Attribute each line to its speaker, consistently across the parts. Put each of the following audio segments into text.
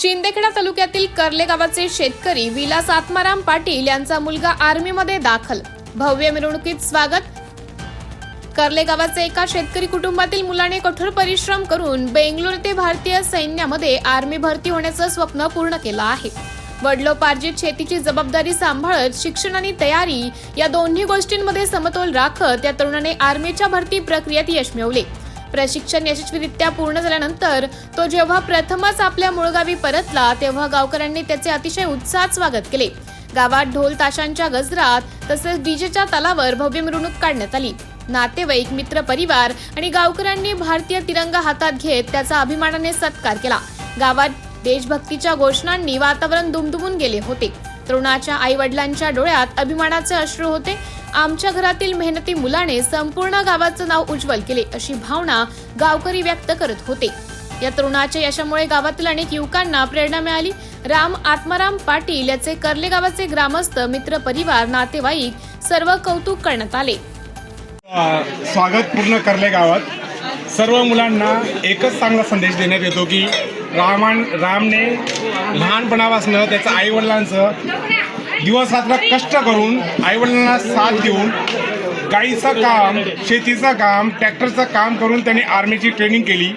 Speaker 1: शिंदेखेडा तालुक्यातील कर्ले गावाचे शेतकरी विलास आत्माराम पाटील यांचा मुलगा आर्मीमध्ये दाखल. भव्य मिरवणुकीत स्वागत. कर्ले गावाचे एका शेतकरी कुटुंबातील मुलाने कठोर परिश्रम करून बेंगलोर ते भारतीय सैन्यामध्ये आर्मी भरती होण्याचं स्वप्न पूर्ण केलं आहे. वडलोपार्जित शेतीची जबाबदारी सांभाळत शिक्षण आणि तयारी या दोन्ही गोष्टींमध्ये समतोल राखत या तरुणाने आर्मीच्या भरती प्रक्रियेत यश मिळवले. प्रशिक्षण यशस्वीरित्या पूर्ण झाल्यानंतर तो जेव्हा प्रथमच आपल्या मूळगावी परतला तेव्हा गावकऱ्यांनी त्याचे अतिशय उत्साहात स्वागत केले. गावात ढोल ताशांच्या गजरात तसेच डीजेच्या तालावर भव्य मिरवणूक काढण्यात आली. नातेवाईक मित्र परिवार आणि गावकऱ्यांनी भारतीय तिरंगा हातात घेत त्याचा अभिमानाने सत्कार केला. गावात देशभक्तीच्या घोषणांनी वातावरण दुमदुमून गेले होते. तरुणाच्या आई वडिलांच्या डोळ्यात अभिमानाचे अश्रू होते आमच्या घरातील मेहनती मुलाने संपूर्ण गावाचं नाव उज्ज्वल केले अशी भावना गावकरी व्यक्त करत होते. या तरुणाच्या यशामुळे गावातील अनेक युवकांना प्रेरणा मिळाली. राम आत्माराम पाटील याचे कर्ले गावाचे ग्रामस्थ मित्र परिवार नातेवाईक सर्व कौतुक करण्यात आले.
Speaker 2: स्वागत पूर्ण करले गावात. सर्व मुलांना एकच चांगला संदेश देण्यात येतो की रामान रामने लहानपणापासून त्याचं आईवडिलांचं दिवस रात्र कष्ट करून आईवडिलांना साथ देऊन गाईचं काम शेतीचं काम ट्रॅक्टरचं काम करून त्यांनी आर्मीची ट्रेनिंग केली.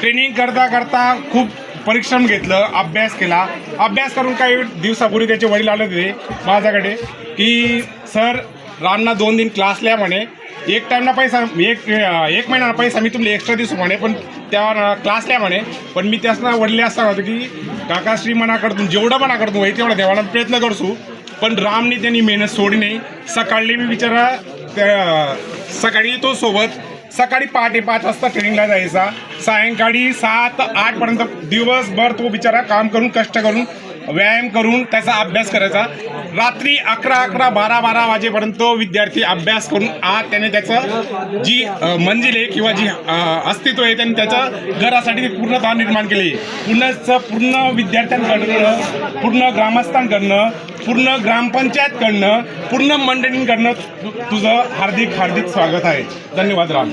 Speaker 2: ट्रेनिंग करता करता खूप परिश्रम घेतलं अभ्यास केला. अभ्यास करून काही दिवसापूर्वी त्याचे वडील आले होते माझ्याकडे की सर रामना दोन दिन क्लास लिहा म्हणे. एक टाईमना पैसा एक एक महिना पैसा मी तुमले एक्स्ट्रा दिसू म्हणे पण त्या क्लास लिहा म्हणे. पण मी त्यासना वडले असं होतो की काकाश्री मना जेवढं मना करतो होई तेवढा देवाला प्रयत्न करसू पण रामने त्यांनी मेहनत सोडली नाही. सकाळी मी विचारा त्या सकाळी तो सोबत. सकाळी पहाटे पाच वाजता ट्रेनिंगला जायचा. सायंकाळी सात आठपर्यंत दिवसभर तो बिचारा काम करून कष्ट करून व्यायाम करून त्याचा अभ्यास करायचा. रात्री अकरा अकरा बारा बारा वाजेपर्यंत तो विद्यार्थी अभ्यास करून आज त्याने त्याचं जी मंजिल आहे किंवा जी अस्तित्व आहे त्यांनी त्याच्या घरासाठी पूर्णतः निर्माण केले. पूर्णच पूर्ण विद्यार्थ्यांकडनं पूर्ण ग्रामस्थांकडनं पूर्ण ग्रामपंचायतकडनं पूर्ण मंडळींकडनं तुझं हार्दिक हार्दिक स्वागत आहे. धन्यवाद राम.